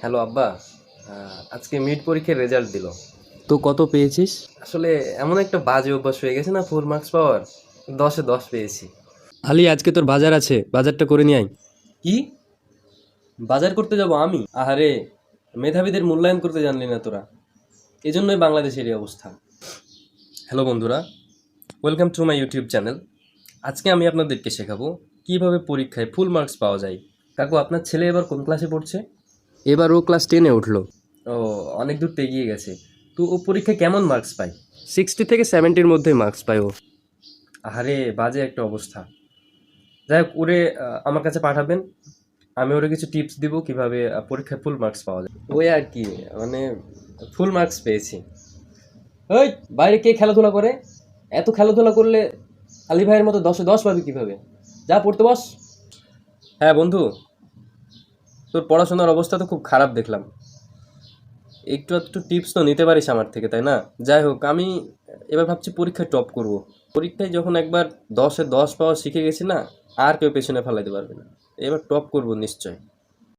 Hello আব্বা আজকে mid পরীক্ষার রেজাল্ট দিল। তো কত পেয়েছিস? আসলে এমন একটা বাজে অভ্যাস হয়ে গেছে না ফোর মার্কস পাওয়ার। দশে দশ পেয়েছি। আলি আজকে তোর বাজার আছে বাজারটা করে নিয়ে আয়। কি? বাজার করতে যাব আমি? আহারে মেধাবীদের মূল্যায়ন করতে জানলি না তোরা। এজন্যই বাংলাদেশের এই অবস্থা। হ্যালো বন্ধুরা welcome to my YouTube channel আজকে আমি আপনাদেরকে শেখাবো কীভাবে পরীক্ষায় ফুল মার্কস পাওয়া যায়। কাকু আপনার ছেলে এবার কোন ক্লাসে পড়ছে? এবার ও ক্লাস টেনে উঠল। ও অনেক দূর তো এগিয়ে গেছে। তো ও পরীক্ষায় কেমন মার্কস পায়? সিক্সটি থেকে সেভেন্টির মধ্যে মার্কস পায় ও। আরে বাজে একটা অবস্থা। যাই হোক ওরে আমার কাছে পাঠাবেন। আমি ওরে কিছু টিপস দিব কীভাবে পরীক্ষায় ফুল মার্কস পাওয়া যায়। ওই আর কি মানে ফুল মার্কস পেয়েছি। ওই বাইরে কে খেলাধুলা করে? এত খেলাধুলা করলে আলী ভাইয়ের মতো দশে দশ পাবি কীভাবে? যা পড়তে বস। হ্যাঁ বন্ধু। তোর পড়াশোনার অবস্থা তো খুব খারাপ দেখলাম। একটু একটু টিপস তো নিতে পারিস আমার থেকে, তাই না? যাই হোক, আমি এবার ভাবছি পরীক্ষায় টপ করব। পরীক্ষায় যখন একবার দশে দশ পাওয়া শিখে গেছি না, আর কেউ পেছনে ফেলাইতে পারবে না। এবার টপ করব নিশ্চয়।